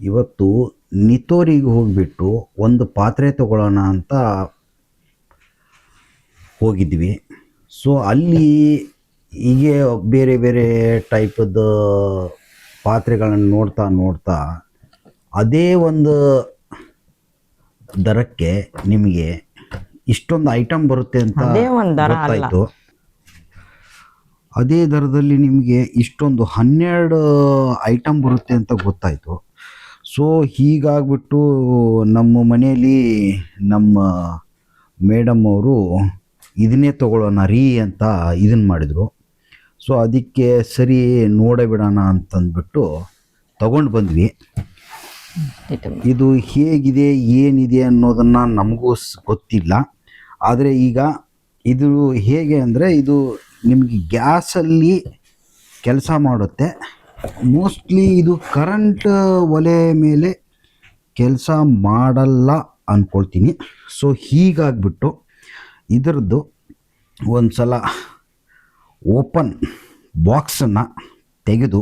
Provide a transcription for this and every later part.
ಇವತ್ತು ನಿತೋರಿಗೆ ಹೋಗಿಬಿಟ್ಟು ಒಂದು ಪಾತ್ರೆ ತಗೊಳ್ಳೋಣ ಅಂತ ಹೋಗಿದ್ವಿ. ಸೊ ಅಲ್ಲಿ ಹೀಗೆ ಬೇರೆ ಬೇರೆ ಟೈಪದ ಪಾತ್ರೆಗಳನ್ನು ನೋಡ್ತಾ ನೋಡ್ತಾ ಅದೇ ಒಂದು ದರಕ್ಕೆ ನಿಮಗೆ ಇಷ್ಟೊಂದು ಐಟಮ್ ಬರುತ್ತೆ ಅಂತ ಗೊತ್ತಾಯಿತು. ಅದೇ ದರದಲ್ಲಿ ನಿಮಗೆ ಇಷ್ಟೊಂದು ಹನ್ನೆರಡು ಐಟಮ್ ಬರುತ್ತೆ ಅಂತ ಗೊತ್ತಾಯಿತು. ಸೊ ಹೀಗಾಗ್ಬಿಟ್ಟು ನಮ್ಮ ಮನೆಯಲ್ಲಿ ನಮ್ಮ ಮೇಡಮ್ ಅವರು ಇದನ್ನೇ ತಗೊಳ್ಳೋಣ ರೀ ಅಂತ ಇದನ್ನು ಮಾಡಿದರು. ಸೊ ಅದಕ್ಕೆ ಸರಿ ನೋಡೇ ಬಿಡೋಣ ಅಂತಂದ್ಬಿಟ್ಟು ತಗೊಂಡು ಬಂದ್ವಿ. ಇದು ಹೇಗಿದೆ, ಏನಿದೆ ಅನ್ನೋದನ್ನು ನಮಗೂ ಗೊತ್ತಿಲ್ಲ. ಆದರೆ ಈಗ ಇದು ಹೇಗೆ ಅಂದರೆ ಇದು ನಿಮಗೆ ಗ್ಯಾಸಲ್ಲಿ ಕೆಲಸ ಮಾಡುತ್ತೆ. ಮೋಸ್ಟ್ಲಿ ಇದು ಕರೆಂಟ್ ಒಲೆ ಮೇಲೆ ಕೆಲಸ ಮಾಡಲ್ಲ ಅಂದ್ಕೊಳ್ತೀನಿ ಸೊ ಹೀಗಾಗ್ಬಿಟ್ಟು ಇದರದ್ದು ಒಂದು ಸಲ ಓಪನ್ ಬಾಕ್ಸನ್ನು ತೆಗೆದು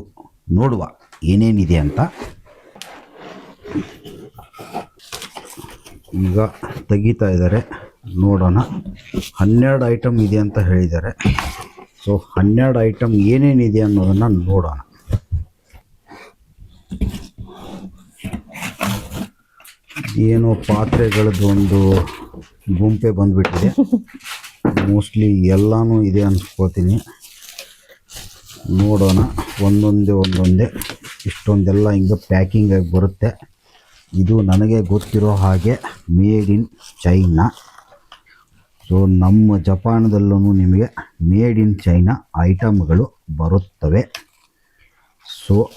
ನೋಡುವ ಏನೇನಿದೆ ಅಂತ. ಈಗ ತೆಗಿತಾ ಇದ್ದಾರೆ. ನೋಡೋಣ. ಹನ್ನೆರಡು ಐಟಮ್ ಇದೆ ಅಂತ ಹೇಳಿದ್ದಾರೆ. ಸೊ ಹನ್ನೆರಡು ಐಟಮ್ ಏನೇನಿದೆ ಅನ್ನೋದನ್ನು ನೋಡೋಣ. ಏನೋ ಪಾತ್ರೆಗಳದ್ದು ಒಂದು ಗುಂಪೆ ಬಂದುಬಿಟ್ಟಿದೆ. ಮೋಸ್ಟ್ಲಿ ಎಲ್ಲನೂ ಇದೆ ಅನ್ಸ್ಕೋತೀನಿ. ನೋಡೋಣ, ಒಂದೊಂದೇ ಒಂದೊಂದೇ. ಇಷ್ಟೊಂದೆಲ್ಲ ಹಿಂಗೆ ಪ್ಯಾಕಿಂಗ್ ಆಗಿ ಬರುತ್ತೆ. ಇದು ನನಗೆ ಗೊತ್ತಿರೋ ಹಾಗೆ ಮೇಡ್ ಇನ್ ಚೈನಾ ಸೊ ನಮ್ಮ ಜಪಾನದಲ್ಲೂ ನಿಮಗೆ ಮೇಡ್ ಇನ್ ಚೈನಾ ಐಟಮ್ಗಳು ಬರುತ್ತವೆ. ಸೊ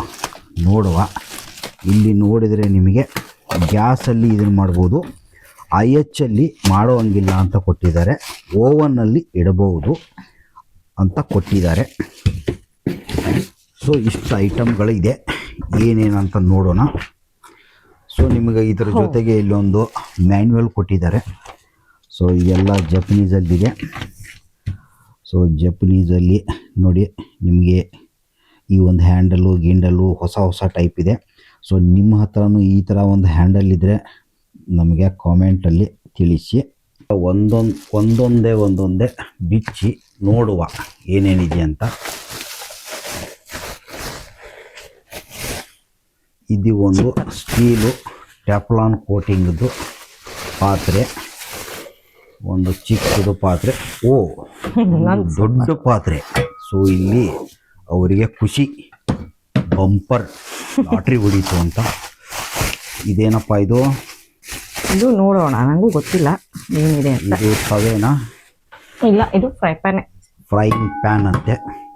ನೋಡುವ. ಇಲ್ಲಿ ನೋಡಿದರೆ ನಿಮಗೆ ಗ್ಯಾಸಲ್ಲಿ ಇದನ್ನು ಮಾಡ್ಬೋದು. ಐ ಎಚ್ಚಲ್ಲಿ ಮಾಡೋ ಹಂಗಿಲ್ಲ ಅಂತ ಕೊಟ್ಟಿದ್ದಾರೆ. ಓವನ್ನಲ್ಲಿ ಇಡಬಹುದು ಅಂತ ಕೊಟ್ಟಿದ್ದಾರೆ. ಸೊ ಇಷ್ಟು ಐಟಮ್ಗಳಿದೆ ಏನೇನಂತ ನೋಡೋಣ. ಸೊ ನಿಮಗೆ ಇದರ ಜೊತೆಗೆ ಇಲ್ಲೊಂದು ಮ್ಯಾನ್ಯುವಲ್ ಕೊಟ್ಟಿದ್ದಾರೆ. ಸೊ ಇದೆಲ್ಲ ಜಪನೀಸಲ್ಲಿದೆ. ಸೊ ಜಪನೀಸಲ್ಲಿ ನೋಡಿ ನಿಮಗೆ ಈ ಒಂದು ಹ್ಯಾಂಡಲು ಗಿಂಡಲು ಹೊಸ ಹೊಸ ಟೈಪ್ ಇದೆ. ಸೊ ನಿಮ್ಮ ಹತ್ರನೂ ಈ ಥರ ಒಂದು ಹ್ಯಾಂಡಲ್ ಇದ್ದರೆ ನಮಗೆ ಕಾಮೆಂಟಲ್ಲಿ ತಿಳಿಸಿ. ಒಂದೊಂದು ಒಂದೊಂದೇ ಒಂದೊಂದೇ ಬಿಚ್ಚಿ ನೋಡುವ ಏನೇನಿದೆ ಅಂತ. ಇದು ಒಂದು ಸ್ಟೀಲು ಟ್ಯಾಪ್ಲಾನ್ ಕೋಟಿಂಗ್ದು ಪಾತ್ರೆ. ಒಂದು ಚಿಕ್ಕದು ಪಾತ್ರೆ. ಓ ದೊಡ್ಡ ಪಾತ್ರೆ. ಸೊ ಇಲ್ಲಿ ಅವರಿಗೆ ಖುಷಿ ಬಂಪರ್ ಲಾಟ್ರಿ ಹೊಡೀತು ಅಂತ. ಇದೇನಪ್ಪ ಇದು? ಇದು ನೋಡೋಣ ನನಗೂ ಗೊತ್ತಿಲ್ಲ ಏನಿದೆ ಅಂತ. ಇದು ತವೇನಾ? ಇಲ್ಲ ಇದು ಫ್ರೈ ಪ್ಯಾನ್. ಫ್ರೈಯಿಂಗ್ ಪ್ಯಾನ್ ಅಂತೆ.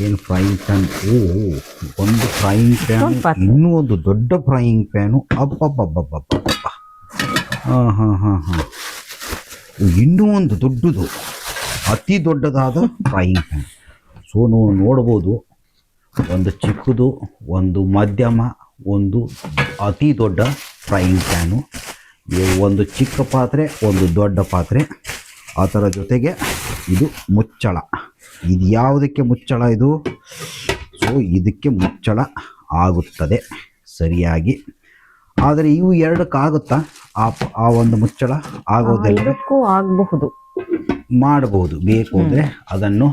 ಏನು ಫ್ರೈಯಿಂಗ್ ಪ್ಯಾನ್? ಓ ಒಂದು ಫ್ರೈಯಿಂಗ್ ಪ್ಯಾನ್ ಇನ್ನೂ ಒಂದು ದೊಡ್ಡ ಫ್ರೈಯಿಂಗ್ ಪ್ಯಾನು. ಅಬ್ಬಬ್ಬಬ್ಬಬ್ಬಬ್ಬ. ಹಾಂ ಹಾಂ ಹಾಂ. ಹಾಂ ಇನ್ನೂ ಒಂದು ದೊಡ್ಡದು. ಅತಿ ದೊಡ್ಡದಾದ ಫ್ರೈಯಿಂಗ್ ಪ್ಯಾನ್. ಸೊ ನಾವು ನೋಡ್ಬೋದು. ಒಂದು ಚಿಕ್ಕದು ಒಂದು ಮಧ್ಯಮ ಒಂದು ಅತಿ ದೊಡ್ಡ ಫ್ರೈಯಿಂಗ್ ಪ್ಯಾನು ಒಂದು ಚಿಕ್ಕ ಪಾತ್ರೆ ಒಂದು ದೊಡ್ಡ ಪಾತ್ರೆ. ಅದರ ಜೊತೆಗೆ ಇದು ಮುಚ್ಚಳ. ಇದು ಯಾವುದಕ್ಕೆ ಮುಚ್ಚಳ ಇದು? ಸೊ ಇದಕ್ಕೆ ಮುಚ್ಚಳ ಆಗುತ್ತದೆ ಸರಿಯಾಗಿ. ಆದರೆ ಇವು ಎರಡಕ್ಕಾಗುತ್ತಾ ಆ ಆ ಒಂದು ಮುಚ್ಚಳ ಆಗೋದಿಲ್ಲ ಆಗಬಹುದು. ಮಾಡಬಹುದು. ಬೇಕು ಅಂದರೆ ಅದನ್ನು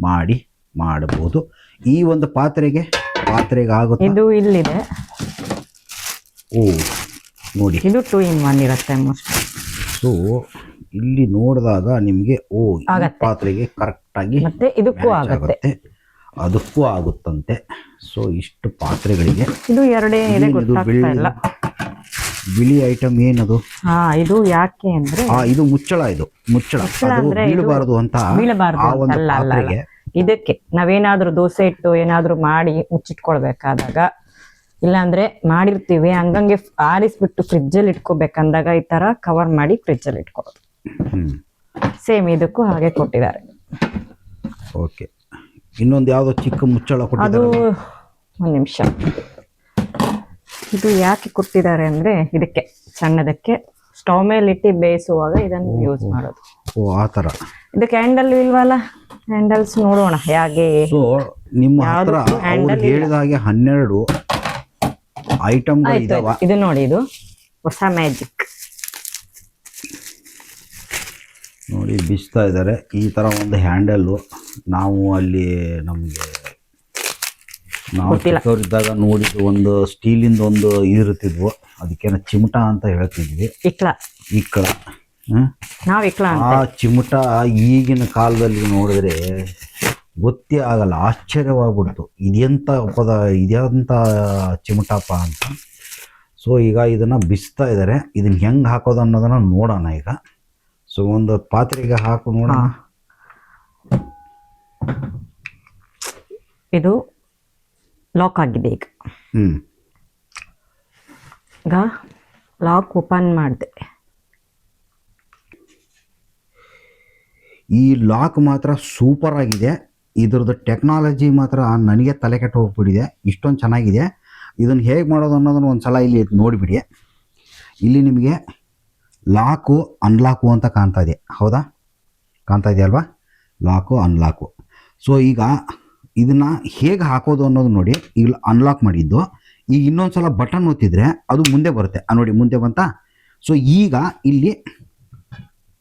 ಮಾಡಿ ಮಾಡಬಹುದು. ಈ ಒಂದು ಪಾತ್ರೆಗೆ ಪಾತ್ರೆಗೆ ಆಗುತ್ತೆ ಇದು ಇಲ್ಲಿದೆ. ಓ ನೋಡಿ. ಇದು ಟೂ ಇನ್ ಒನ್ ಇರುತ್ತೆ ಸೊ ಇಲ್ಲಿ ನೋಡಿದಾಗ ನಿಮಗೆ ಓ. ಪಾತ್ರೆಗೆ ಕರೆಕ್ಟಾಗಿ ಮತ್ತೆ ಇದಕ್ಕೂ ಆಗುತ್ತೆ. ಅದಕ್ಕೂ ಆಗುತ್ತಂತೆ. ಸೊ ಇಷ್ಟು ಪಾತ್ರೆಗಳಿಗೆ. ಇದು ಎರಡೇ ಇದೆ ಗೊತ್ತಾಗ್ತಾ ಬಿಳಿ ಇಲ್ಲ. ಬಿಳಿ ಐಟಮ್ ಏನದು? ಹಾ ಇದು ಯಾಕೆ ಅಂದ್ರೆ ಇದು ಮುಚ್ಚಳ ಇದು. ಮುಚ್ಚಳ. ಬೀಳಬಾರದು ಅಂತ ಆ ಒಂದು. ಪಾತ್ರೆಗೆ ಇದಕ್ಕೆ ನಾವೇನಾದ್ರೂ ದೋಸೆ ಇಟ್ಟು ಏನಾದ್ರೂ ಮಾಡಿ ಮುಚ್ಚಿಟ್ಕೊಳ್ಬೇಕಾದಾಗ ಇಲ್ಲಾಂದ್ರೆ ಮಾಡಿರ್ತೀವಿ ಹಂಗಂಗೆ ಆರಿಸ್ಬಿಟ್ಟು ಫ್ರಿಜ್ಜಲ್ಲಿ ಇಟ್ಕೋಬೇಕಂದಾಗ ಈ ತರ ಕವರ್ ಮಾಡಿ ಫ್ರಿಜ್ಜಲ್ಲಿ ಅಲ್ಲಿ ಇಟ್ಕೋದು ಸೇಮ್ ಇದಕ್ಕೂ ಹಾಗೆ ಕೊಟ್ಟಿದ್ದಾರೆ. ಓಕೆ. ಇನ್ನೊಂದು ಯಾವುದೋ ಚಿಕ್ಕ ಮುಚ್ಚಳ ಅದು ಒಂದ್ ನಿಮಿಷ. ಇದು ಯಾಕೆ ಕೊಟ್ಟಿದ್ದಾರೆ ಅಂದ್ರೆ ಇದಕ್ಕೆ ಸಣ್ಣದಕ್ಕೆ ಸ್ಟವ್ ಮೇಲೆ ಇಟ್ಟು ಬೇಯಿಸುವಾಗ ಇದನ್ನು ಯೂಸ್ ಮಾಡೋದು. ಓ ಆ ಥರ. ಇದು ಕ್ಯಾಂಡಲ್ ಇಲ್ವಲ್ಲ? ಹ್ಯಾಂಡಲ್ಸ್ ನೋಡೋಣ ಹೇಗೆ? ಸೊ ನಿಮ್ಮ ಹತ್ರ ಅವ್ರು handle ಇಲ್ಲ. ಹೇಳಿದ ಹಾಗೆ ಹನ್ನೆರಡು ಐಟಮ್ಗಳು ಆಯ್ತು ಇದಾವ. ಆಯ್ತು. ಇದು ನೋಡಿ ಇದು ಹೊಸ ಮ್ಯಾಜಿಕ್ ನೋಡಿ ಬಿಚ್ತಾ ಇದ್ದಾರೆ ಈ ಥರ ಒಂದು ಹ್ಯಾಂಡಲ್ಲು ನಾವು ಅಲ್ಲಿ ನಮಗೆ ನಾವು. ಚಿಕ್ಕವರಿದ್ದಾಗ ನೋಡಿದ್ದು ಒಂದು ಸ್ಟೀಲಿಂದ ಒಂದು ಇರುತ್ತಿದ್ವು ಅದಕ್ಕೇನ ಚಿಮಟ ಅಂತ ಹೇಳ್ತಿದ್ವಿ. ಇಕ್ಲ ಇಕ್ಕಳ ನಾವು ಇಕ್ಲ ಆ ಚಿಮಟ ಈಗಿನ ಕಾಲದಲ್ಲಿ ನೋಡಿದ್ರೆ ಗೊತ್ತೇ ಆಗಲ್ಲ. ಆಶ್ಚರ್ಯವಾಗ್ಬಿಡ್ತು. ಇದೆಂಥ ಪದ ಇದೆಂತ ಚಿಮಟಪ್ಪ ಅಂತ. ಸೊ ಈಗ ಇದನ್ನ ಬಿಸ್ತಾ ಇದ್ದಾರೆ ಇದನ್ನ ಹೆಂಗ್ ಹಾಕೋದು ಅನ್ನೋದನ್ನ ನೋಡೋಣ ಈಗ. ಸೊ ಒಂದು ಪಾತ್ರೆಗೆ ಹಾಕು ನೋಡೋಣ. ಇದು ಲಾಕ್ ಆಗಿದೆ ಈಗ ಈಗ ಲಾಕ್ ಓಪನ್ ಮಾಡಿದೆ. ಈ ಲಾಕ್ ಮಾತ್ರ ಸೂಪರ್ ಆಗಿದೆ. ಇದ್ರದ್ದು ಟೆಕ್ನಾಲಜಿ ಮಾತ್ರ ನನಗೆ ತಲೆ ಕೆಟ್ಟು ಹೋಗ್ಬಿಟ್ಟಿದೆ. ಇಷ್ಟೊಂದು ಚೆನ್ನಾಗಿದೆ. ಇದನ್ನು ಹೇಗೆ ಮಾಡೋದು ಅನ್ನೋದನ್ನ ಒಂದು ಸಲ ಇಲ್ಲಿ ನೋಡಿಬಿಡಿ. ಇಲ್ಲಿ ನಿಮಗೆ ಲಾಕು ಅನ್ಲಾಕು ಅಂತ ಕಾಣ್ತಾ ಇದೆ. ಹೌದಾ? ಕಾಣ್ತಾ ಇದೆ ಅಲ್ವಾ ಲಾಕು ಅನ್ಲಾಕು ಸೊ ಈಗ ಇದನ್ನು ಹೇಗೆ ಹಾಕೋದು ಅನ್ನೋದು ನೋಡಿ ಈಗ ಅನ್ಲಾಕ್ ಮಾಡಿದ್ದು. ಈಗ ಇನ್ನೊಂದು ಸಲ ಬಟನ್ ಒತ್ತಿದ್ರೆ ಅದು ಮುಂದೆ ಬರುತ್ತೆ. ನೋಡಿ ಮುಂದೆ ಬಂತ. ಸೊ ಈಗ ಇಲ್ಲಿ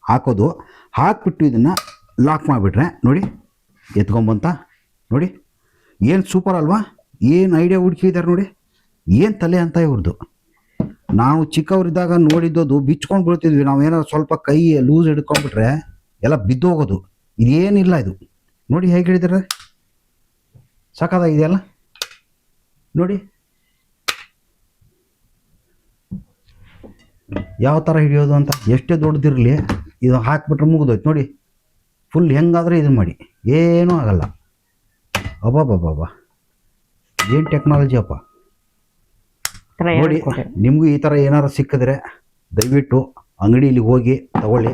ಹಾಕೋದು. ಹಾಕ್ಬಿಟ್ಟು ಇದನ್ನು ಲಾಕ್ ಮಾಡಿಬಿಟ್ರೆ ನೋಡಿ ಎತ್ಕೊಂಬಂತ ನೋಡಿ ಏನು ಸೂಪರ್ ಅಲ್ವಾ? ಏನು ಐಡಿಯಾ ಹುಡುಕಿದ್ದಾರೆ ನೋಡಿ. ಏನು ತಲೆ ಅಂತ ಇವ್ರದ್ದು ನಾವು ಚಿಕ್ಕವರಿದ್ದಾಗ ನೋಡಿದ್ದದು ಬಿಚ್ಕೊಂಡು ಬೀಳ್ತಿದ್ವಿ. ನಾವು ಏನಾದ್ರು ಸ್ವಲ್ಪ ಕೈ ಲೂಸ್ ಹಿಡ್ಕೊಂಡ್ಬಿಟ್ರೆ ಎಲ್ಲ ಬಿದ್ದೋಗೋದು. ಇದೇನಿಲ್ಲ ಇದು. ನೋಡಿ ಹೇಗೆ ಹೇಳಿದಾರೆ? ಸಾಕಾಗಿದೆಯಲ್ಲ ನೋಡಿ. ಯಾವ ಥರ ಹಿಡಿಯೋದು ಅಂತ? ಎಷ್ಟೇ ದೊಡ್ಡದಿರಲಿ ಇದು ಹಾಕ್ಬಿಟ್ರೆ ಮುಗಿದೋಯ್ತು. ನೋಡಿ. ಫುಲ್ ಹೆಂಗಾದ್ರೆ ಇದು ಮಾಡಿ. ಏನೂ ಆಗಲ್ಲ. ಅಬ್ಬಬ್ಬಬ್ಬಬ್ಬ. ಏನು ಟೆಕ್ನಾಲಜಿ ಅಪ್ಪ? ನೋಡಿ. ನಿಮಗೂ ಈ ಥರ ಏನಾರು ಸಿಕ್ಕಿದ್ರೆ ದಯವಿಟ್ಟು ಅಂಗಡಿಯಲ್ಲಿ ಹೋಗಿ ತಗೊಳ್ಳಿ.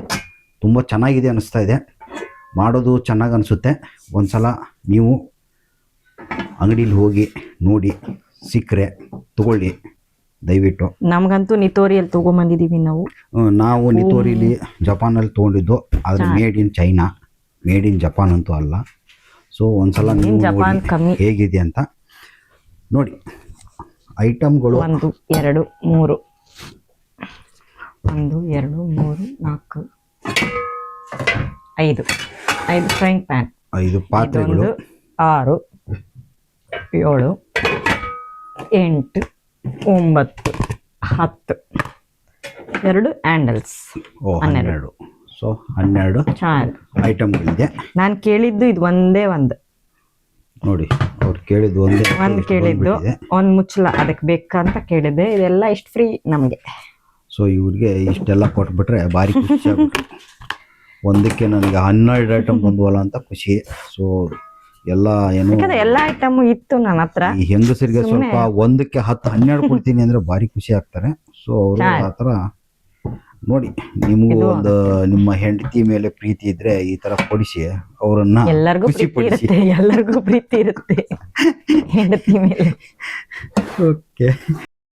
ತುಂಬ ಚೆನ್ನಾಗಿದೆ ಅನ್ನಿಸ್ತಾ ಇದೆ. ಮಾಡೋದು ಚೆನ್ನಾಗಿ ಅನಿಸುತ್ತೆ. ಒಂದ್ಸಲ ನೀವು ಅಂಗಡಿಲಿ ಹೋಗಿ ನೋಡಿ ಸಿಕ್ಕರೆ ತಗೊಳ್ಳಿ. ದಯವಿಟ್ಟು. ನಮಗಂತೂ ನಿತೋರಿಯಲ್ಲಿ ತೊಗೊಂಬಂದಿದ್ದೀವಿ ನಾವು. ಹ್ಮ್, ನಾವು ನಿತೋರಿಲಿ ಜಪಾನಲ್ಲಿ ತೊಗೊಂಡಿದ್ದು ಆದರೆ made in China made in Japan ಅಂತೂ ಅಲ್ಲ. ಸೊ ಒಂದ್ಸಲ ನೀವು ಜಪಾನ್ ನೋಡಿ ಕಮ್ಮಿ. ಹೇಗಿದೆ ಅಂತ. ನೋಡಿ ಐಟಮ್ಗಳು ಒಂದು ಎರಡು ಮೂರು. ಒಂದು ಎರಡು ಮೂರು ನಾಲ್ಕು ಐದು. ಐದು ಫ್ರೈಂಗ್ ಪ್ಯಾನ್. ಐದು ಪಾತ್ರೆಗಳು. ಆರು. ಏಳು ಎಂಟು ಒಂಬತ್ತು ಹತ್ತು. ಎರಡು ಹ್ಯಾಂಡಲ್ಸ್. ಓ ಹನ್ನೆರಡು. ಸೊ ಹನ್ನೆರಡು ಚೆನ್ನಾಗಿ ಐಟಮ್ಗಳಿದೆ. ನಾನು ಕೇಳಿದ್ದು ಇದು ಒಂದೇ ಒಂದು. ನೋಡಿ ಅವ್ರು ಕೇಳಿದ್ದು ಒಂದೇ ಒಂದು ಕೇಳಿದ್ದು ಒಂದು ಮುಚ್ಚಲ ಅದಕ್ಕೆ ಬೇಕಂತ ಕೇಳಿದ್ದೆ. ಇದೆಲ್ಲ ಇಷ್ಟು ಫ್ರೀ ನಮಗೆ. ಸೊ ಇವ್ರಿಗೆ ಇಷ್ಟೆಲ್ಲ ಕೊಟ್ಬಿಟ್ರೆ ಭಾರಿ ಖುಷಿ ಒಂದಕ್ಕೆ ನನಗೆ ಹನ್ನೆರಡು ಐಟಮ್ ಬಂದ್ವಲ್ಲ ಅಂತ ಖುಷಿ. ಸೊ ಎಲ್ಲ ಏನು ಯಾಕಂದ್ರೆ ಐಟಮ್ ಐಟಮು ಇತ್ತು ನನ್ನ ಹತ್ರ. ಈ ಹೆಂಗಸರಿಗೆ ಸ್ವಲ್ಪ ಒಂದಕ್ಕೆ ಹತ್ತು ಹನ್ನೆರಡು ಕೊಡ್ತೀನಿ ಅಂದ್ರೆ ಭಾರಿ ಖುಷಿ ಆಗ್ತಾರೆ. ಸೊ ಅವರು ಆ ಥರ ನೋಡಿ ನಿಮಗೂ ಒಂದು ನಿಮ್ಮ ಹೆಂಡತಿ ಮೇಲೆ ಪ್ರೀತಿ ಇದ್ರೆ ಈ ತರ ಕೊಡಿಸಿ ಅವರನ್ನ ಎಲ್ಲರಿಗೂ ಖುಷಿ ಪಡಿಸಿ. ಎಲ್ಲರಿಗೂ ಪ್ರೀತಿ ಇರುತ್ತೆ. ಹೆಂಡತಿ ಮೇಲೆ. ಓಕೆ